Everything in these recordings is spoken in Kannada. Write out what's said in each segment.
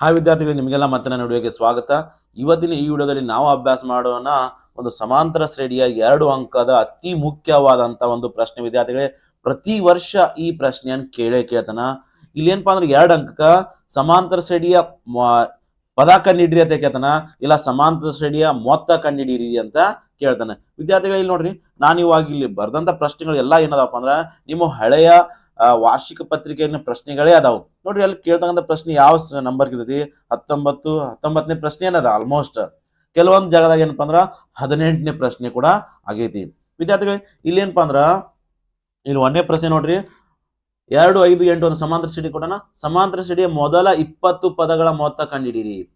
ಹಾಯ್ ವಿದ್ಯಾರ್ಥಿಗಳು, ನಿಮಗೆಲ್ಲ ಮತ್ತೆ ನನ್ನ ವಿಡಿಯೋಗೆ ಸ್ವಾಗತ. ಇವತ್ತಿನ ಈ ವಿಡಿಯೋದಲ್ಲಿ ನಾವು ಅಭ್ಯಾಸ ಮಾಡೋಣ ಒಂದು ಸಮಾಂತರ ಶ್ರೇಣಿಯ ಎರಡು ಅಂಕದ ಅತಿ ಮುಖ್ಯವಾದಂತ ಒಂದು ಪ್ರಶ್ನೆ. ವಿದ್ಯಾರ್ಥಿಗಳೇ, ಪ್ರತಿ ವರ್ಷ ಈ ಪ್ರಶ್ನೆಯನ್ನು ಕೇಳೇ ಕೇಳ್ತಾನ. ಇಲ್ಲಿ ಏನಪ್ಪಾ ಅಂದ್ರೆ ಎರಡು ಅಂಕಕ್ಕ, ಸಮಾಂತರ ಶ್ರೇಣಿಯ ಪದ ಕಂಡಿಡ್ರಿ ಅಂತ ಕೇಳ್ತಾನ, ಇಲ್ಲ ಸಮಾಂತರ ಶ್ರೇಣಿಯ ಮೊತ್ತ ಕಂಡಿಡೀರಿ ಅಂತ ಕೇಳ್ತಾನೆ. ವಿದ್ಯಾರ್ಥಿಗಳು, ಇಲ್ಲಿ ನೋಡ್ರಿ, ನಾನು ಇವಾಗ ಇಲ್ಲಿ ಬರ್ದಂತ ಪ್ರಶ್ನೆಗಳು ಎಲ್ಲ ಏನದಪ್ಪ ಅಂದ್ರೆ, ನಿಮ್ಮ ಹಳೆಯ ವಾರ್ಷಿಕ ಪತ್ರಿಕೆಯನ್ನು ಪ್ರಶ್ನೆಗಳೇ ಅದಾವು. ನೋಡ್ರಿ, ಅಲ್ಲಿ ಕೇಳ್ತಕ್ಕಂಥ ಪ್ರಶ್ನೆ ಯಾವ ನಂಬರ್ ಇರ್ತೈತಿ? ಹತ್ತೊಂಬತ್ತು, ಹತ್ತೊಂಬತ್ತನೇ ಪ್ರಶ್ನೆ ಏನದ? ಆಲ್ಮೋಸ್ಟ್ ಕೆಲವೊಂದು ಜಾಗದಾಗ ಏನಪ್ಪ ಅಂದ್ರ, ಹದಿನೆಂಟನೇ ಪ್ರಶ್ನೆ ಕೂಡ ಆಗೈತಿ. ವಿದ್ಯಾರ್ಥಿಗಳೇ ಇಲ್ಲಿ ಏನಪ್ಪಾ ಅಂದ್ರ, ಇಲ್ಲಿ ಒಂದನೇ ಪ್ರಶ್ನೆ ನೋಡ್ರಿ. ಎರಡು, ಐದು, ಎಂಟು ಒಂದು ಸಮಾಂತರ ಸಿಡಿ ಕೊಡೋಣ. ಸಮಾಂತರ ಸಿಡಿಯ ಮೊದಲ ಇಪ್ಪತ್ತು ಪದಗಳ ಮೊತ್ತ ಕಂಡಿಡೀರಿ.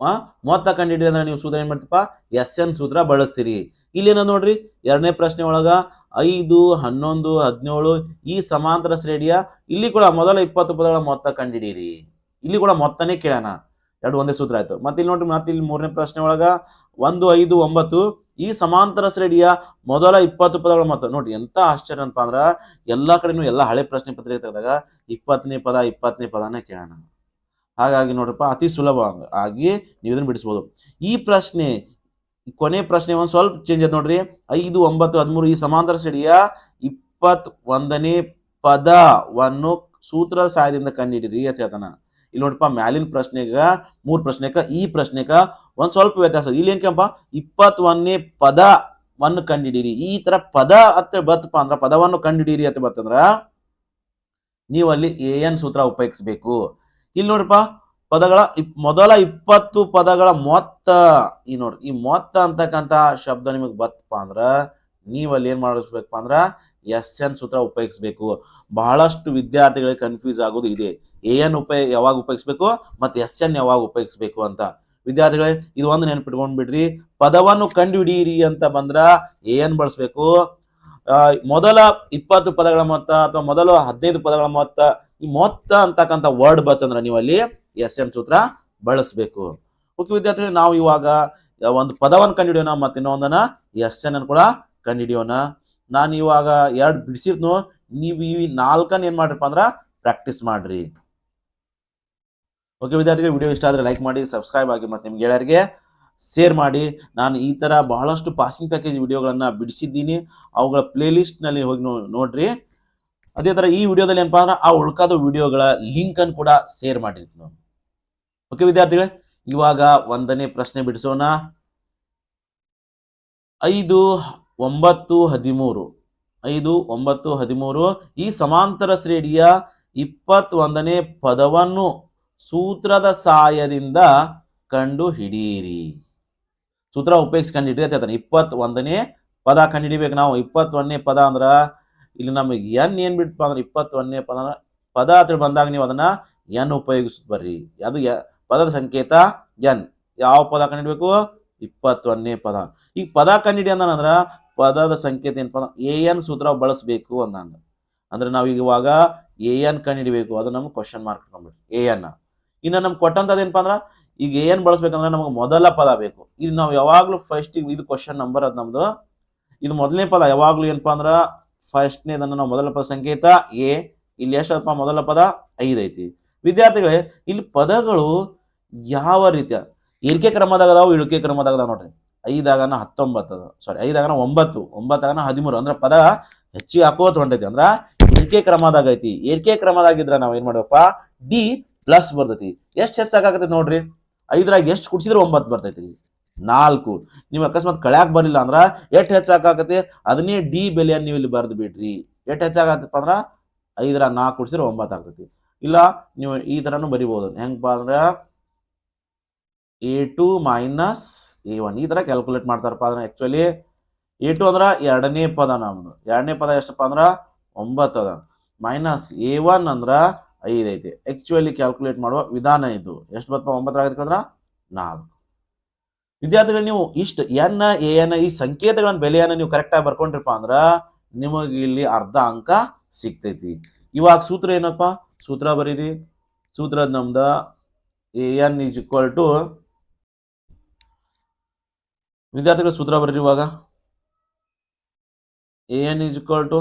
ಆ, ಮೊತ್ತ ಕಂಡಿಡಿ ಅಂದ್ರೆ ನೀವು ಸೂತ್ರ ಏನ್ ಮಾಡ್ತೀಪ ಎಸ್ ಎನ್ ಸೂತ್ರ ಬಳಸ್ತೀರಿ. ಇಲ್ಲಿ ಏನದ ನೋಡ್ರಿ? ಎರಡನೇ ಪ್ರಶ್ನೆ ಒಳಗ ಐದು, ಹನ್ನೊಂದು, ಹದಿನೇಳು ಈ ಸಮಾಂತರ ಶ್ರೇಣಿಯ ಇಲ್ಲಿ ಕೂಡ ಮೊದಲ ಇಪ್ಪತ್ತು ಪದಗಳ ಮೊತ್ತ ಕಂಡಿಡೀರಿ. ಇಲ್ಲಿ ಕೂಡ ಮೊತ್ತನೇ ಕೇಳೋಣ. ಎರಡು ಒಂದೇ ಸೂತ್ರ ಆಯ್ತು. ಮತ್ತೆ ಇಲ್ಲಿ ನೋಡ್ರಿ ಮತ್ತೆ ಇಲ್ಲಿ ಮೂರನೇ ಪ್ರಶ್ನೆ ಒಳಗ ಒಂದು, ಐದು, ಒಂಬತ್ತು ಈ ಸಮಾಂತರ ಶ್ರೇಣಿಯ ಮೊದಲ ಇಪ್ಪತ್ತು ಪದಗಳ ಮೊತ್ತ. ನೋಡ್ರಿ, ಎಂತ ಆಶ್ಚರ್ಯ ಅಂತ ಅಂದ್ರ ಎಲ್ಲಾ ಕಡೆನೂ ಎಲ್ಲಾ ಹಳೆ ಪ್ರಶ್ನೆ ಪತ್ರಿಕೆ ತೆಗೆದಾಗ ಇಪ್ಪತ್ತನೇ ಪದ, ಇಪ್ಪತ್ತನೇ ಪದನೇ ಕೇಳೋಣ. ಹಾಗಾಗಿ ನೋಡ್ರಪ್ಪ, ಅತಿ ಸುಲಭ ಆಗಿ ನೀವು ಇದನ್ನು ಬಿಡಿಸ್ಬೋದು. ಈ ಪ್ರಶ್ನೆ ಕೊನೆ ಪ್ರಶ್ನೆ ಒಂದು ಸ್ವಲ್ಪ ಚೇಂಜ್ ಆಯ್ತು ನೋಡ್ರಿ. ಐದು, ಒಂಬತ್ತು, ಹದಿಮೂರು ಈ ಸಮಾಂತರ ಶ್ರೇಣಿಯ ಇಪ್ಪತ್ ಒಂದನೇ ಪದವನ್ನು ಸೂತ್ರ ಸಹಾಯದಿಂದ ಕಂಡಿಡಿರಿ ಅಂತ ಹೇಳ್ತಾನ. ಇಲ್ಲಿ ನೋಡಪ್ಪ ಮ್ಯಾಲಿನ ಪ್ರಶ್ನೆಗ, ಮೂರ್ ಪ್ರಶ್ನೆಕ, ಈ ಪ್ರಶ್ನೆಕ ಒಂದ್ ಸ್ವಲ್ಪ ವ್ಯತ್ಯಾಸ. ಇಲ್ಲಿ ಏನ್ಕಪ್ಪ ಇಪ್ಪತ್ ಒಂದನೇ ಪದವನ್ನು ಕಂಡಿಡೀರಿ ಈ ತರ ಪದ ಅಂತ ಬತ್ತಪ್ಪ ಅಂದ್ರ, ಪದವನ್ನು ಕಂಡಿಡೀರಿ ಅಂತ ಬತ್ತಂದ್ರ ನೀವು ಅಲ್ಲಿ ಎ ಎನ್ ಸೂತ್ರ ಉಪಯೋಗಿಸ್ಬೇಕು. ಇಲ್ಲಿ ನೋಡ್ರಪ್ಪ ಪದಗಳ ಮೊದಲ ಇಪ್ಪತ್ತು ಪದಗಳ ಮೊತ್ತ, ಈ ನೋಡ್ರಿ ಈ ಮೊತ್ತ ಅಂತಕ್ಕಂತ ಶಬ್ದ ನಿಮಗೆ ಬತ್ತಪ್ಪ ಅಂದ್ರ, ನೀವಲ್ಲಿ ಏನ್ ಮಾಡಿಸ್ಬೇಕಪ್ಪ ಅಂದ್ರ ಎಸ್ ಎನ್ ಸೂತ್ರ ಉಪಯೋಗಿಸ್ಬೇಕು. ಬಹಳಷ್ಟು ವಿದ್ಯಾರ್ಥಿಗಳಿಗೆ ಕನ್ಫ್ಯೂಸ್ ಆಗೋದು ಇದೆ. ಎ ಎನ್ ಉಪಯೋಗ ಯಾವಾಗ ಉಪಯೋಗಿಸ್ಬೇಕು ಮತ್ತೆ ಎಸ್ ಎನ್ ಯಾವಾಗ ಉಪಯೋಗಿಸ್ಬೇಕು ಅಂತ. ವಿದ್ಯಾರ್ಥಿಗಳೇ, ಇದು ಒಂದು ನೆನ್ಪಿಟ್ಕೊಂಡ್ ಬಿಡ್ರಿ. ಪದವನ್ನು ಕಂಡುಹಿಡಿಯಿರಿ ಅಂತ ಬಂದ್ರ ಎ ಎನ್ ಬಳಸ್ಬೇಕು ಮೊದಲ ಇಪ್ಪತ್ತು ಪದಗಳ ಮೊತ್ತ ಅಥವಾ ಮೊದಲ ಹದಿನೈದು ಪದಗಳ ಮೊತ್ತ, ಈ ಮೊತ್ತ ಅಂತಕ್ಕಂಥ ವರ್ಡ್ ಬರ್ತಂದ್ರ ನೀವಲ್ಲಿ ಎಸ್ ಎನ್ ಸೂತ್ರ ಬಳಸಬೇಕು. ಓಕೆ ವಿದ್ಯಾರ್ಥಿಗಳು, ನಾವು ಇವಾಗ ಒಂದು ಪದವನ್ನು ಕಂಡುಹಿಡಿಯೋಣ ಮತ್ತೆ ಇನ್ನೊಂದನ್ನ ಎಸ್ ಎನ್ ಅನ್ನು ಕೂಡ ಕಂಡುಹಿಡಿಯೋಣ. ನಾನು ಇವಾಗ ಎರಡು ಬಿಡಿಸಿದ್ನು, ನೀವು ಈ ನಾಲ್ಕನ್ನ ಏನ್ ಮಾಡ್ರಪ್ಪ ಅಂದ್ರ ಪ್ರಾಕ್ಟೀಸ್ ಮಾಡ್ರಿ. ಓಕೆ ವಿದ್ಯಾರ್ಥಿಗಳು, ವಿಡಿಯೋ ಇಷ್ಟ ಆದ್ರೆ ಲೈಕ್ ಮಾಡಿ ಸಬ್ಸ್ಕ್ರೈಬ್ ಆಗಿ ಮತ್ತೆ ನಿಮ್ಗೆ ಗೆಳೆಯರಿಗೆ ಶೇರ್ ಮಾಡಿ. ನಾನು ಈ ತರ ಬಹಳಷ್ಟು ಪಾಸಿಂಗ್ ಪ್ಯಾಕೇಜ್ ವಿಡಿಯೋಗಳನ್ನ ಬಿಡಿಸಿದ್ದೀನಿ. ಅವುಗಳ ಪ್ಲೇ ನಲ್ಲಿ ಹೋಗಿ ನೋಡ್ರಿ. ಅದೇ ತರ ಈ ವಿಡಿಯೋದಲ್ಲಿ ಏನಪ್ಪ ಅಂದ್ರೆ ಆ ಉಳ್ಕಾದ ವಿಡಿಯೋಗಳ ಲಿಂಕ್ ಅನ್ನು ಕೂಡ ಶೇರ್ ಮಾಡಿರ್ತೀನಿ ಓಕೆ ವಿದ್ಯಾರ್ಥಿಗಳೇ, ಇವಾಗ ಒಂದನೇ ಪ್ರಶ್ನೆ ಬಿಡಿಸೋಣ. ಐದು, ಒಂಬತ್ತು, ಹದಿಮೂರು. ಐದು, ಒಂಬತ್ತು, ಹದಿಮೂರು ಈ ಸಮಾಂತರ ಶ್ರೇಣಿಯ ಇಪ್ಪತ್ತೊಂದನೇ ಪದವನ್ನು ಸೂತ್ರದ ಸಹಾಯದಿಂದ ಕಂಡು ಹಿಡಿಯಿರಿ ಸೂತ್ರ ಉಪಯೋಗಿಸಿ ಕಂಡು ಹಿಡಿಯತ್ತೆ ಹೇಳ್ತಾನೆ ಇಪ್ಪತ್ ಒಂದನೇ ಪದ ಕಂಡು ಹಿಡಿಬೇಕು ನಾವು. ಇಪ್ಪತ್ತೊಂದನೇ ಪದ ಅಂದ್ರ ಇಲ್ಲಿ ನಮಗೆ ಎನ್ ಏನ್ ಬಿಡ್ತಪ್ಪ ಅಂದ್ರೆ ಇಪ್ಪತ್ತೊಂದನೇ ಪದ ಪದ ಹತ್ರ ಬಂದಾಗ ನೀವು ಅದನ್ನ ಎನ್ ಉಪಯೋಗಿಸ್ ಬರ್ರಿ. ಅದು ಪದದ ಸಂಕೇತ ಎನ್. ಯಾವ ಪದ ಕಂಡಿಡಬೇಕು ಇಪ್ಪತ್ತೊಂದನೇ ಪದ. ಈಗ ಪದ ಕಂಡಿಡಿ ಪದದ ಸಂಕೇತ ಏನಪ್ಪ ಎ ಎನ್ ಸೂತ್ರ ಬಳಸಬೇಕು ಅಂದಂಗ ಅಂದ್ರೆ ನಾವು ಈಗ ಇವಾಗ ಎ ಎನ್ ಕಂಡಿಡಿಬೇಕು ಅದು ನಮ್ಗೆ ಕ್ವಶನ್ ಮಾರ್ಕ್ ಇಟ್ಕೊಂಡ್ಬಿಡ್ರಿ ಎ ಎನ್. ಇನ್ನು ನಮ್ಗೆ ಕೊಟ್ಟಂಥದ್ದು ಏನಪ್ಪಾ ಅಂದ್ರೆ ಈಗ ಎ ಎನ್ ಬಳಸ್ಬೇಕಂದ್ರೆ ನಮಗೆ ಮೊದಲ ಪದ ಬೇಕು. ಇದು ನಾವು ಯಾವಾಗಲೂ ಫಸ್ಟ್ ಇದು ಕ್ವಶನ್ ನಂಬರ್ ಅದು ನಮ್ದು. ಇದು ಮೊದಲನೇ ಪದ. ಯಾವಾಗಲೂ ಏನಪ್ಪಾ ಅಂದ್ರೆ? ಫಸ್ಟ್ನೇದನ್ನು ನಾವು ಮೊದಲ ಪದ ಸಂಕೇತ ಎ. ಇಲ್ಲಿ ಎಷ್ಟಪ್ಪ ಮೊದಲ ಪದ ಐದು ಐತಿ. ವಿದ್ಯಾರ್ಥಿಗಳೇ, ಇಲ್ಲಿ ಪದಗಳು ಯಾವ ರೀತಿಯ? ಇಳಿಕೆ ಕ್ರಮದಾಗ ಅದಾವ ಇಳಿಕೆ ಕ್ರಮದಾಗ ಅದಾವ ನೋಡ್ರಿ. ಐದಾಗನ ಹತ್ತೊಂಬತ್ತು ಅದ. ಸಾರಿ ಐದಾಗನ ಒಂಬತ್ತು, ಒಂಬತ್ತಾಗನ ಹದಿಮೂರು. ಅಂದ್ರೆ ಪದ ಹೆಚ್ಚಿಗೆ ಹಾಕೋತ ಹೊಂಟೈತಿ. ಅಂದ್ರ ಏರಿಕೆ ಕ್ರಮದಾಗ ಐತಿ ಏರಿಕೆ ಕ್ರಮದಾಗಿದ್ರ ನಾವ್ ಏನ್ ಮಾಡ್ಬೇಕಪ್ಪ? ಡಿ ಪ್ಲಸ್ ಬರ್ತೈತಿ. ಎಷ್ಟು ಹೆಚ್ಚಾಗತ್ತೆ ನೋಡ್ರಿ? ಐದ್ರಾಗ ಎಷ್ಟು ಕುಡ್ಸಿದ್ರೆ ಒಂಬತ್ತು ಬರ್ತೈತಿ. ನಾಲ್ಕು. ನೀವು ಅಕಸ್ಮಾತ್ ಕಳ್ಯಾಕ್ ಬರಲಿಲ್ಲ ಅಂದ್ರ ಎಷ್ಟು ಹೆಚ್ಚಾಗತ್ತೆ ಅದನ್ನೇ ಡಿ ಬೆಲೆಯನ್ನು ನೀವು ಇಲ್ಲಿ ಬರೆದು ಬಿಡ್ರಿ ಎಷ್ಟು ಹೆಚ್ಚಾಗತ್ತಪ್ಪ ಅಂದ್ರ ಐದರ ನಾಲ್ಕು ಕುಡ್ಸಿದ್ರೆ ಒಂಬತ್ತು ಆಗ್ತೈತಿ. ಇಲ್ಲ, ನೀವು ಈ ತರನು ಬರಿಬಹುದು ಹೆಂಗಪ್ಪ ಅಂದ್ರ A two minus A one ಈ ತರ ಕ್ಯಾಲ್ಕುಲೇಟ್ ಮಾಡ್ತಾರಪ್ಪ. ಅಂದ್ರೆ ಆ್ಯಕ್ಚುಲಿ ಎ ಟು ಅಂದ್ರೆ ಎರಡನೇ ಪದ ನಮ್ದು. ಎರಡನೇ ಪದ ಎಷ್ಟಪ್ಪ ಅಂದ್ರೆ ಒಂಬತ್ತು ಅದ. ಮೈನಸ್ ಎ ಒನ್ ಅಂದ್ರೆ ಐದು ಐತಿ. ಆ್ಯಕ್ಚುಲಿ ಕ್ಯಾಲ್ಕುಲೇಟ್ ಮಾಡುವ ವಿಧಾನ ಇದು. ಎಷ್ಟು ಬತ್ತಪ್ಪ? ಒಂಬತ್ತರ ಆಗತ್ತೆ ಅಂದ್ರೆ ನಾಲ್ಕು. ವಿದ್ಯಾರ್ಥಿಗಳು, ನೀವು ಇಷ್ಟು ಎನ್ ಎ ಎನ್ ಈ ಸಂಕೇತಗಳ ಬೆಲೆಯನ್ನು ನೀವು ಕರೆಕ್ಟಾಗಿ ಬರ್ಕೊಂಡ್ರಪ್ಪ ಅಂದ್ರೆ ನಿಮಗೆ ಇಲ್ಲಿ ಅರ್ಧ ಅಂಕ ಸಿಗ್ತೈತಿ. ಇವಾಗ ಸೂತ್ರ ಏನಪ್ಪ? ಸೂತ್ರ ಬರೀರಿ. ಸೂತ್ರ ನಮ್ದು A N is equal to ವಿದ್ಯಾರ್ಥಿಗಳು ಸೂತ್ರ ಬರ್ರಿ ಇವಾಗ A N is equal to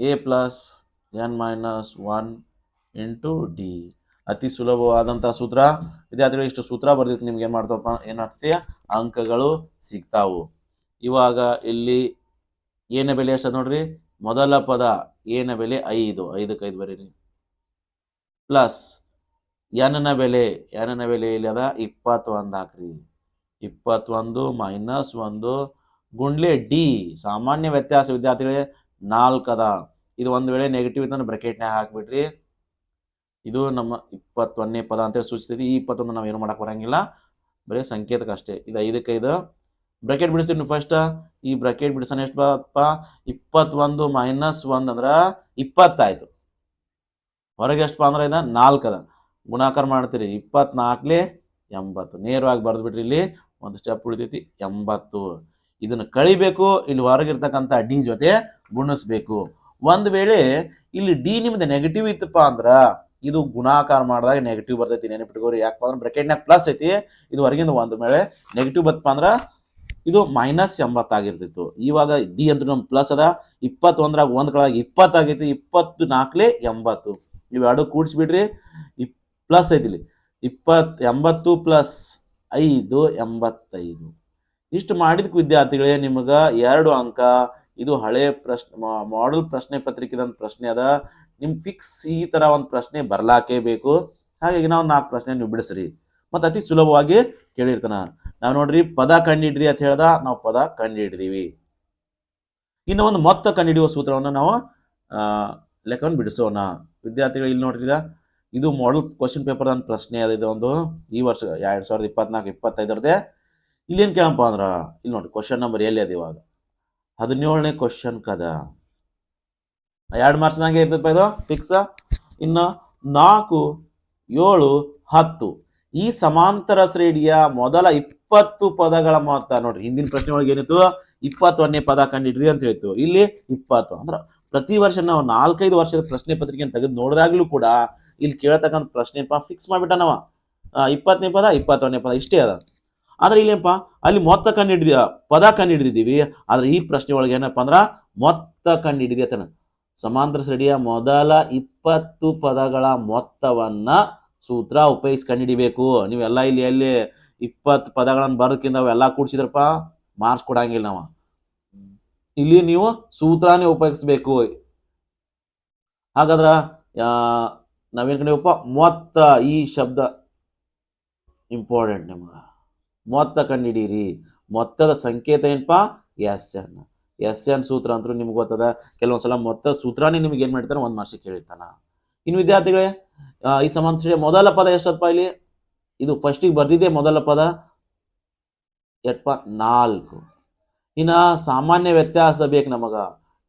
A plus N minus one into D ಅತಿ ಸುಲಭವಾದಂತಹ ಸೂತ್ರ. ವಿದ್ಯಾರ್ಥಿಗಳು ಇಷ್ಟು ಸೂತ್ರ ಬರ್ದಿತ್ತು ನಿಮ್ಗೆ ಏನ್ ಮಾಡ್ತಪ್ಪ? ಏನಾಗ್ತದೆ ಅಂಕಗಳು ಸಿಗ್ತಾವು. ಇವಾಗ ಇಲ್ಲಿ ಏನ ಬೆಲೆ ಎಷ್ಟು ನೋಡ್ರಿ? ಮೊದಲ ಪದ ಏನ ಬೆಲೆ ಐದು. ಐದಕ್ಕೆ ಐದು ಬರೀರಿ. ಪ್ಲಸ್ ಎನ್ನ ಬೆಲೆ ಎನ್ನ ಬೆಲೆ ಇಲ್ಲಿ ಅದ? ಇಪ್ಪತ್ತು ಒಂದು ಹಾಕ್ರಿ ಇಪ್ಪತ್ತೊಂದು ಮೈನಸ್ ಒಂದು ಗುಂಡ್ಲೆ ಡಿ. ಸಾಮಾನ್ಯ ವ್ಯತ್ಯಾಸ ವಿದ್ಯಾರ್ಥಿಗಳೇ ನಾಲ್ಕು ಅದ. ಇದು ಒಂದು ವೇಳೆ ನೆಗೆಟಿವ್ ಇತ್ತಂದ್ರೆ ಬ್ರಕೆಟ್ನಾಗ ಹಾಕ್ಬಿಡ್ರಿ ಇದು ನಮ್ಮ ಇಪ್ಪತ್ತೊಂದನೇ ಪದ ಅಂತೇಳಿ ಸೂಚಿಸ್ತೈತಿ. ಈ ಇಪ್ಪತ್ತೊಂದು ನಾವು ಏನು ಮಾಡಕ್ಕೆ ಬರಂಗಿಲ್ಲ. ಬರೀ ಸಂಕೇತಕ್ಕೆ ಅಷ್ಟೇ. ಇದು ಐದಕ್ಕೆ ಇದು ಬ್ರಕೆಟ್ ಬಿಡಿಸ್ತೀವಿ ನೀವು ಫಸ್ಟ್ ಈ ಬ್ರಕೆಟ್ ಬಿಡಿಸೋಣ ಎಷ್ಟು ಬಪ್ಪ ಇಪ್ಪತ್ತೊಂದು ಮೈನಸ್ ಒಂದು ಅಂದ್ರೆ ಇಪ್ಪತ್ತಾಯ್ತು. ಹೊರಗೆ ಎಷ್ಟಪ್ಪ ಅಂದ್ರೆ ಇದು ನಾಲ್ಕು ಅದ. ಗುಣಾಕಾರ ಮಾಡ್ತೀರಿ. ಇಪ್ಪತ್ನಾಲ್ಕಲೆ ಎಂಬತ್ತು. ನೇರವಾಗಿ ಬರೆದು ಬಿಟ್ರಿ ಇಲ್ಲಿ. ಒಂದು ಸ್ಟೆಪ್ ಉಳಿತೈತಿ. ಎಂಬತ್ತು. ಇದನ್ನು ಕಳಿಬೇಕು, ಇಲ್ಲಿ ಹೊರಗಿರ್ತಕ್ಕಂಥ ಡಿ ಜೊತೆ ಗುಣಿಸ್ಬೇಕು. ಒಂದು ವೇಳೆ ಇಲ್ಲಿ ಡಿ ನಿಮ್ದು ನೆಗೆಟಿವ್ ಇತ್ತಪ್ಪ ಅಂದ್ರೆ, ಇದು ಗುಣಾಕಾರ ಮಾಡಿದಾಗ ನೆಗೆಟಿವ್ ಬರ್ತೈತಿ ನೆನಪಿಟ್ಕೋರಿ ಯಾಕಪ್ಪ ಅಂದ್ರೆ ಬ್ರಕೆಟ್ನಾಗ ಪ್ಲಸ್ ಐತಿ, ಇದು ಹೊರಗಿಂದ ಒಂದು ವೇಳೆ ನೆಗೆಟಿವ್ ಬತ್ತಪ್ಪ ಅಂದ್ರೆ ಇದು ಮೈನಸ್ ಎಂಬತ್ತಾಗಿರ್ತಿತ್ತು ಇವಾಗ ಡಿ ಅಂದ್ರೆ ನಮ್ಮ ಪ್ಲಸ್ ಅದ. ಇಪ್ಪತ್ತೊಂದ್ರಾಗ ಒಂದು ಕಳಾಗ ಇಪ್ಪತ್ತಾಗೈತಿ ಇಪ್ಪತ್ತು ನಾಲ್ಕಲೇ ಎಂಬತ್ತು. ಇವೆರಡು ಕೂಡಿಸ್ಬಿಡ್ರಿ ಇಪ್ ಪ್ಲಸ್ ಐತಿ ಇಲ್ಲಿ. ಇಪ್ಪತ್ ಎಂಬತ್ತು ಪ್ಲಸ್ ಐದು ಎಂಬತ್ತೈದು. ಇಷ್ಟು ಮಾಡಿದಕ್ಕೆ ವಿದ್ಯಾರ್ಥಿಗಳೇ, ನಿಮಗೆ ಎರಡು ಅಂಕ. ಇದು ಹಳೆ ಪ್ರಶ್ನೆ ಮಾಡಲ್ ಪ್ರಶ್ನೆ ಪತ್ರಿಕೆದೊಂದು ಪ್ರಶ್ನೆ ಅದ. ನಿಮ್ ಫಿಕ್ಸ್ ಈ ತರ ಒಂದು ಪ್ರಶ್ನೆ ಬರ್ಲಾಕೇ ಬೇಕು ಹಾಗಾಗಿ ನಾವು ನಾಲ್ಕು ಪ್ರಶ್ನೆ ನೀವು ಬಿಡಿಸ್ರಿ. ಮತ್ತೆ ಅತಿ ಸುಲಭವಾಗಿ ಕೇಳಿರ್ತಾನ. ನಾವು ನೋಡ್ರಿ, ಪದ ಕಂಡಿಡ್ರಿ ಅಂತ ಹೇಳ್ದ, ನಾವು ಪದ ಕಂಡಿಡಿದೀವಿ. ಇನ್ನು ಒಂದು ಮೊತ್ತ ಕಂಡಿಡಿಯುವ ಸೂತ್ರವನ್ನು ನಾವು ಲೆಕ್ಕವನ್ನು ಬಿಡಿಸೋಣ. ವಿದ್ಯಾರ್ಥಿಗಳು, ಇಲ್ಲಿ ನೋಡ್ರಿ ಇದ ಮಾಡಲ್ ಕ್ವಶನ್ ಪೇಪರ್ ಅಂತ ಪ್ರಶ್ನೆ ಅದ ಒಂದು ಈ ವರ್ಷ ಎರಡು ಸಾವಿರದ ಇಪ್ಪತ್ನಾಲ್ಕು ಇಪ್ಪತ್ತೈದರದೇ ಇಲ್ಲೇನು ಕೇಳಪ್ಪ ಅಂದ್ರೆ ಇಲ್ಲಿ ನೋಡಿ ಕ್ವಶನ್ ನಂಬರ್ ಎಲ್ಲಿ ಅದ ಇವಾಗ? ಹದಿನೇಳನೇ ಕ್ವಶನ್ ಕದ. ಎರಡು ಮಾರ್ಚ್ನಾಗೆ ಇರ್ತದಪ್ಪ ಇದು ಫಿಕ್ಸ್ ಇನ್ನು ನಾಲ್ಕು, ಏಳು, ಹತ್ತು. ಈ ಸಮಾಂತರ ಶ್ರೇಣಿಯ ಮೊದಲ ಇಪ್ಪತ್ತು ಪದಗಳ ಮೊತ್ತ ನೋಡ್ರಿ ಹಿಂದಿನ ಪ್ರಶ್ನೆ ಒಳಗೆ ಏನಿತ್ತು? ಇಪ್ಪತ್ತೊಂದನೇ ಪದ ಕಂಡಿಡ್ರಿ ಅಂತ ಹೇಳ್ತು ಇಲ್ಲಿ ಇಪ್ಪತ್ತು ಅಂದ್ರೆ ಪ್ರತಿ ವರ್ಷ ನಾವು ನಾಲ್ಕೈದು ವರ್ಷದ ಪ್ರಶ್ನೆ ಪತ್ರಿಕೆಯನ್ನು ತೆಗೆದು ನೋಡಿದಾಗ್ಲೂ ಕೂಡ ಇಲ್ಲಿ ಕೇಳ್ತಕ್ಕಂಥ ಪ್ರಶ್ನೆ ಫಿಕ್ಸ್ ಮಾಡಿಬಿಟ್ಟನವ ಇಪ್ಪತ್ತನೇ ಪದ, ಇಪ್ಪತ್ತೊಂದನೇ ಪದ, ಇಷ್ಟೇ ಅದ. ಆದ್ರೆ ಇಲ್ಲೇನಪ್ಪ ಅಲ್ಲಿ ಮೊತ್ತ ಕಂಡು ಪದ ಕಂಡು ಹಿಡಿದಿದ್ದೀವಿ ಆದ್ರೆ ಈ ಪ್ರಶ್ನೆ ಒಳಗೆ ಏನಪ್ಪ ಅಂದ್ರ ಮೊತ್ತ ಕಂಡು ಹಿಡಿದತನ ಸಮಾಂತರ ಸಡಿಯ ಮೊದಲ ಇಪ್ಪತ್ತು ಪದಗಳ ಮೊತ್ತವನ್ನ ಸೂತ್ರ ಉಪಯೋಗಿಸಿ ಕಂಡುಹಿಡಿಬೇಕು ನೀವೆಲ್ಲ ಇಲ್ಲಿ ಅಲ್ಲಿ ಇಪ್ಪತ್ತು ಪದಗಳನ್ನು ಬರೋದಕ್ಕಿಂತ ಅವೆಲ್ಲ ಕೂಡ್ಸಿದ್ರಪ್ಪ? ಮಾರ್ಕ್ಸ್ ಕೊಡಂಗಿಲ್ಲ ನಾವು. ಇಲ್ಲಿ ನೀವು ಸೂತ್ರನೇ ಉಪಯೋಗಿಸ್ಬೇಕು. ಹಾಗಾದ್ರ ನಾವೇನ್ ಕಂಡಿವಪ್ಪ ಮೊತ್ತ ಈ ಶಬ್ದ ಇಂಪಾರ್ಟೆಂಟ್ ನಿಮ್ಗೆ. ಮೊತ್ತ ಕಂಡಿಡೀರಿ. ಮೊತ್ತದ ಸಂಕೇತ ಏನಪ್ಪ ಎಸ್ ಎನ್. ಎಸ್ ಎನ್ ಸೂತ್ರ ಅಂತೂ ನಿಮ್ಗೆ ಗೊತ್ತದ. ಕೆಲವೊಂದ್ಸಲ ಮೊತ್ತ ಸೂತ್ರನೇ ನಿಮ್ಗೆ ಏನು ಮಾಡ್ತಾನೆ ಒಂದು ಮಾರ್ಕ್ಸಿಗೆ ಕೇಳಿರ್ತಾನ. ಇನ್ನು ವಿದ್ಯಾರ್ಥಿಗಳೇ ಈ ಸಂಬಂಧಿಸಿದ ಮೊದಲ ಪದ ಎಷ್ಟಪ್ಪ ಇಲ್ಲಿ? ಇದು ಫಸ್ಟಿಗೆ ಬರ್ದಿದೆ ಮೊದಲ ಪದ. ಎಟ್ಪ? ನಾಲ್ಕು. ಇನ್ನು ಸಾಮಾನ್ಯ ವ್ಯತ್ಯಾಸ ಬೇಕು ನಮಗ.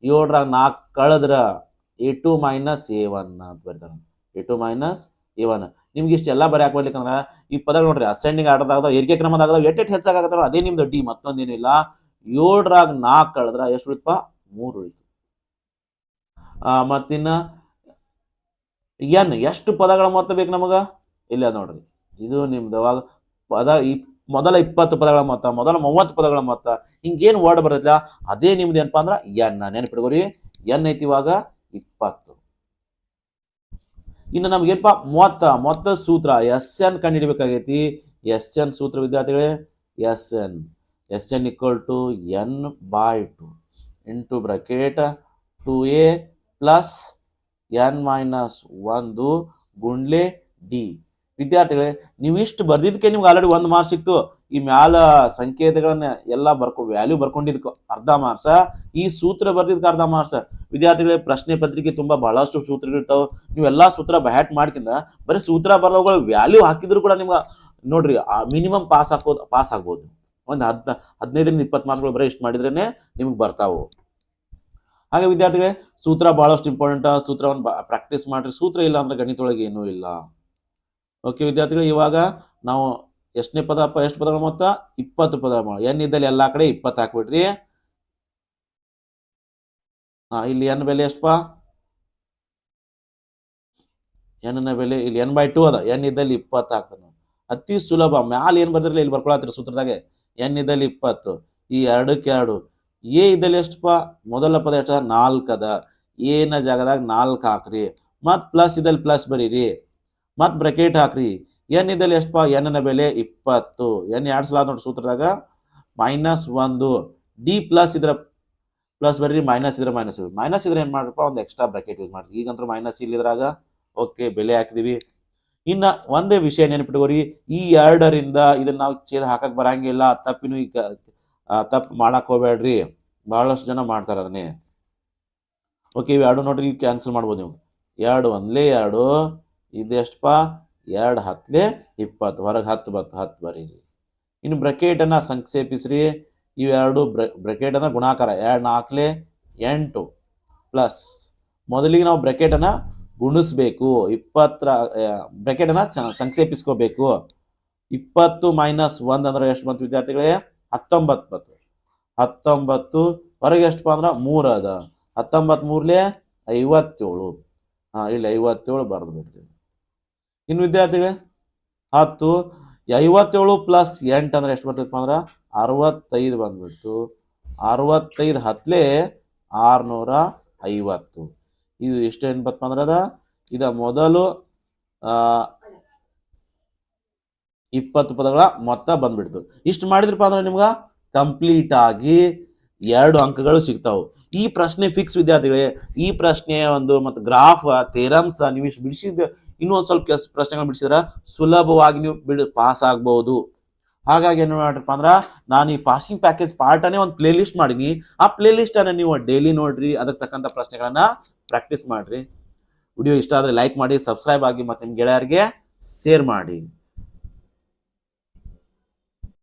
ಏಳರಾಗ ನಾಲ್ಕು ಕಳೆದ್ರ A two minus A one ಅಂತ ಬರ್ತಾರೆ A two minus A one ನಿಮ್ಗೆ ಇಷ್ಟೆಲ್ಲ ಬರ್ಯಾಕ ಬರ್ಲಿಕ್ಕಂದ್ರೆ ಈ ಪದಗಳು ನೋಡ್ರಿ ಅಸೆಂಡಿಂಗ್ ಆರ್ಡರ್ದಾಗ ಏರಿಕೆ ಕ್ರಮದಾಗ ಎಟ್ ಹೆಚ್ಚಾಗತ್ತಲ್ಲ ಅದೇ ನಿಮ್ದು ಡಿ ಮತ್ತೊಂದೇನಿಲ್ಲ. ಏಳರಾಗ ನಾಲ್ಕು ಕಳೆದ್ರ ಎಷ್ಟು ಉಳಿತಪ್ಪ ಮೂರು ಉಳಿತು. ಮತ್ತಿನ್ನ ಎನ್ ಎಷ್ಟು ಪದಗಳ ಮೊತ್ತ ಬೇಕು ನಮಗ? ಇಲ್ಲ ನೋಡ್ರಿ, ಇದು ನಿಮ್ದು ಅವಾಗ ಪದ ಈ ಮೊದಲ ಇಪ್ಪತ್ತು ಪದಗಳ ಮೊತ್ತ, ಮೊದಲ ಮೂವತ್ತು ಪದಗಳ ಮೊತ್ತ, ಹಿಂಗೇನು ವರ್ಡ್ ಬರ್ತೈತಿಲ್ಲ ಅದೇ ನಿಮ್ದು ಏನಪ್ಪಾ ಅಂದ್ರೆ ಎನ್ ನೆನಪಿಡ್ಕೋರಿ ಎನ್ ಐತಿ ಇವಾಗ ಇಪ್ಪತ್ತು. ಇನ್ನು ನಮ್ಗೇನಪ್ಪ ಮೊತ್ತ ಮೊತ್ತ ಸೂತ್ರ. ಎಸ್ ಎನ್ ಕಂಡುಹಿಡಬೇಕಾಗೈತಿ. ಎಸ್ ಎನ್ ಸೂತ್ರ ವಿದ್ಯಾರ್ಥಿಗಳೇ S N S N equal to N by two into bracket two A plus N minus ಒಂದು ಗುಂಡ್ಲೆ ಡಿ ವಿದ್ಯಾರ್ಥಿಗಳೇ, ನೀವು ಇಷ್ಟು ಬರ್ದಿದ್ದಕ್ಕೆ ನಿಮ್ಗೆ ಆಲ್ರೆಡಿ ಒಂದು ಮಾರ್ಕ್ಸ್ ಸಿಕ್ತು. ಈ ಮ್ಯಾಲ ಸಂಕೇತಗಳನ್ನ ಎಲ್ಲ ಬರ್ಕೊ ವ್ಯಾಲ್ಯೂ ಬರ್ಕೊಂಡಿದ್ಕ ಅರ್ಧ ಮಾರ್ಸ ಈ ಸೂತ್ರ ಬರ್ದಿದ್ಕ ಅರ್ಧ ಮಾರ್ಸ ವಿದ್ಯಾರ್ಥಿಗಳಿಗೆ ಪ್ರಶ್ನೆ ಪತ್ರಿಕೆ ತುಂಬಾ ಬಹಳಷ್ಟು ಸೂತ್ರಗಳಿರ್ತಾವ ನೀವೆಲ್ಲಾ ಸೂತ್ರ ಬ್ಯಾಟ್ ಮಾಡ್ಕಿಂದ ಬರೀ ಸೂತ್ರ ಬರ್ದವುಗಳು ವ್ಯಾಲ್ಯೂ ಹಾಕಿದ್ರು ಕೂಡ ನಿಮ್ಗೆ ನೋಡ್ರಿ ಮಿನಿಮಮ್ ಪಾಸ್ ಹಾಕೋದು ಪಾಸ್ ಆಗ್ಬೋದು. ಒಂದು ಹದ್ನ, ಹದಿನೈದರಿಂದ ಇಪ್ಪತ್ತು ಮಾರ್ಕ್ಸ್ಗಳು ಬರೀ ಇಷ್ಟು ಮಾಡಿದ್ರೇನೆ ನಿಮ್ಗೆ ಬರ್ತಾವು. ಹಾಗೆ ವಿದ್ಯಾರ್ಥಿಗಳೇ, ಸೂತ್ರ ಬಹಳಷ್ಟು ಇಂಪಾರ್ಟೆಂಟ್ ಸೂತ್ರವನ್ನು ಪ್ರಾಕ್ಟೀಸ್ ಮಾಡ್ರಿ. ಸೂತ್ರ ಇಲ್ಲ ಅಂದ್ರೆ ಗಣಿತೊಳಗೆ ಏನೂ ಇಲ್ಲ. ಓಕೆ ವಿದ್ಯಾರ್ಥಿಗಳು, ಇವಾಗ ನಾವು ಎಷ್ಟನೇ ಪದ ಎಷ್ಟು ಪದಗಳ ಮೊತ್ತ? ಇಪ್ಪತ್ತು ಪದ ಎನ್ ಇದ್ದಲ್ಲಿ ಎಲ್ಲಾ ಕಡೆ ಇಪ್ಪತ್ತು ಹಾಕ್ಬಿಡ್ರಿ ಹಾ ಇಲ್ಲಿ ಎನ್ ಬೆಲೆ ಎಷ್ಟಪ್ಪ ಎನ್ನ ಬೆಲೆ, ಇಲ್ಲಿ ಎನ್ ಬೈ ಟು ಅದ. ಎನ್ ಇದ್ದಲ್ಲಿ ಇಪ್ಪತ್ತು ಹಾಕ್ತಾನೆ ಅತಿ ಸುಲಭ. ಮ್ಯಾಲ ಏನ್ ಬರ್ದಿರಲಿ ಇಲ್ಲಿ ಬರ್ಕೊಳತ್ತೀರಿ ಸೂತ್ರದಾಗೆ. ಎನ್ ಇದ್ದಲ್ಲಿ ಇಪ್ಪತ್ತು. ಈ ಎರಡಕ್ಕೆ ಎರಡು. ಎ ಇದ್ದಲ್ಲಿ ಎಷ್ಟಪ್ಪ ಮೊದಲ ಪದ ಎಷ್ಟ ನಾಲ್ಕು ಅದ. ಎನ ಜಾಗದಾಗ ನಾಲ್ಕು ಹಾಕ್ರಿ. ಮತ್ ಪ್ಲಸ್ ಇದ್ದಲ್ಲಿ ಪ್ಲಸ್ ಬರೀರಿ. ಮತ್ ಬ್ರಕೆಟ್ ಹಾಕ್ರಿ. ಎನ್ ಇದ್ದಲ್ಲಿ ಎಷ್ಟಪ್ಪ ಎನ್ನ ಬೆಲೆ ಇಪ್ಪತ್ತು. ಎನ್ ಎರಡು ಸಲ ನೋಡಿ ಸೂತ್ರದಾಗ ಮೈನಸ್ ಒಂದು. ಡಿ ಪ್ಲಸ್ ಇದ್ರ ಪ್ಲಸ್ ಬರ್ರಿ ಮೈನಸ್ ಇದ್ರೆ ಮೈನಸ್ ಮೈನಸ್ ಇದ್ರೆ ಏನ್ ಮಾಡ್ರಪ್ಪ, ಒಂದು ಎಕ್ಸ್ಟ್ರಾ ಬ್ರಾಕೆಟ್ ಯೂಸ್ ಮಾಡ್ರಿ. ಈಗಂತೂ ಮೈನಸ್ ಇಲ್ಲಿದ್ರಾಗ ಓಕೆ ಬೆಲೆ ಹಾಕಿದೀವಿ. ಇನ್ನ ಒಂದೇ ವಿಷಯ ನೆನಪಿಟ್ಕೋರಿ, ಈ ಎರಡರಿಂದ ಇದನ್ನ ನಾವು ಛೇದ ಹಾಕಕ್ ಬರಂಗಿಲ್ಲ ತಪ್ಪಿನೂ ಈಗ ತಪ್ಪು ಮಾಡಕ್ ಹೋಗ್ಬೇಡ್ರಿ. ಬಹಳಷ್ಟು ಜನ ಮಾಡ್ತಾರೆ ಅದನ್ನೇ. ಓಕೆ ಇವು ಎರಡು ನೋಡ್ರಿ ಕ್ಯಾನ್ಸಲ್ ಮಾಡ್ಬೋದು ನೀವು. ಎರಡು, ಒಂದ್ಲೇ ಎರಡು. ಇದೆಷ್ಟಪ್ಪ ಎರಡು ಹತ್ತಲೆ ಇಪ್ಪತ್ತು, ಹೊರಗೆ ಹತ್ತು ಬತ್ತು ಹತ್ತು ಬರೀರಿ ಇನ್ನು ಬ್ರಕೆಟನ್ನು ಸಂಕ್ಷೇಪಿಸ್ರಿ. ಇವೆರಡು ಬ್ರ, ಬ್ರಕೆಟನ್ನು ಗುಣಾಕಾರ, ಎರಡು ನಾಲ್ಕಲೆ ಎಂಟು ಪ್ಲಸ್. ಮೊದಲಿಗೆ ನಾವು ಬ್ರಕೆಟನ್ನು ಗುಣಿಸ್ಬೇಕು. ಇಪ್ಪತ್ತರ ಬ್ರಕೆಟನ್ನು ಸಂಕ್ಷೇಪಿಸ್ಕೋಬೇಕು. ಇಪ್ಪತ್ತು ಮೈನಸ್ ಒಂದು ಅಂದ್ರೆ ಎಷ್ಟು ಬಂತು ವಿದ್ಯಾರ್ಥಿಗಳೇ? ಹತ್ತೊಂಬತ್ತು ಬತ್ತು ಹತ್ತೊಂಬತ್ತು, ಹೊರಗೆ ಎಷ್ಟಪ್ಪ ಅಂದ್ರೆ ಮೂರು ಅದ. ಹತ್ತೊಂಬತ್ತು ಮೂರ್ಲೆ ಐವತ್ತೇಳು. ಹಾಂ ಇಲ್ಲಿ ಐವತ್ತೇಳು ಬರೆದು ಬಿಡ್ರಿ ಇನ್ನು ವಿದ್ಯಾರ್ಥಿಗಳೇ, ಹತ್ತು, ಐವತ್ತೇಳು ಪ್ಲಸ್ ಎಂಟು ಅಂದ್ರೆ ಎಷ್ಟು ಬರ್ತೈತಪ್ಪ ಅಂದ್ರೆ? ಅರವತ್ತೈದು ಬಂದ್ಬಿಡ್ತು. ಅರವತ್ತೈದು ಹತ್ಲೇ ಆರುನೂರ ಐವತ್ತು. ಇದು ಎಷ್ಟು ಏನು ಬರ್ತಪ್ಪ ಅಂದ್ರೆ ಅದ? ಇದ ಮೊದಲು ಇಪ್ಪತ್ತು ಪದಗಳ ಮೊತ್ತ ಬಂದ್ಬಿಡ್ತು. ಇಷ್ಟು ಮಾಡಿದ್ರಪ್ಪ ಅಂದ್ರೆ ನಿಮ್ಗೆ ಕಂಪ್ಲೀಟ್ ಆಗಿ ಎರಡು ಅಂಕಗಳು ಸಿಗ್ತಾವು. ಈ ಪ್ರಶ್ನೆ ಫಿಕ್ಸ್ ವಿದ್ಯಾರ್ಥಿಗಳೇ, ಈ ಪ್ರಶ್ನೆ ಒಂದು ಮತ್ತು ಗ್ರಾಫ್ ತೇರಾಂಶ ನೀವು ಇಷ್ಟು ಇನ್ನೂ ಒಂದು ಸ್ವಲ್ಪ ಕೆಸ್ ಪ್ರಶ್ನೆಗಳು ಬಿಡಿಸಿದ್ರೆ ಸುಲಭವಾಗಿ ನೀವು ಬಿಡ್ ಪಾಸ್ ಆಗ್ಬಹುದು ಹಾಗಾಗಿ ಏನು ಮಾಡ್ರಪ್ಪ ಅಂದ್ರೆ ನಾನು ಈ ಪಾಸಿಂಗ್ ಪ್ಯಾಕೇಜ್ ಪಾರ್ಟನೇ ಒಂದು ಪ್ಲೇ ಲಿಸ್ಟ್ ಮಾಡೀನಿ. ಆ ಪ್ಲೇ ಅನ್ನ ನೀವು ಡೈಲಿ ನೋಡ್ರಿ ಅದಕ್ಕೆ ತಕ್ಕಂಥ ಪ್ರಶ್ನೆಗಳನ್ನ ಪ್ರಾಕ್ಟೀಸ್ ಮಾಡ್ರಿ. ವಿಡಿಯೋ ಇಷ್ಟ ಆದರೆ ಲೈಕ್ ಮಾಡಿ ಸಬ್ಸ್ಕ್ರೈಬ್ ಆಗಿ ಮತ್ತೆ ನಿಮ್ಮ ಗೆಳೆಯರಿಗೆ ಶೇರ್ ಮಾಡಿ.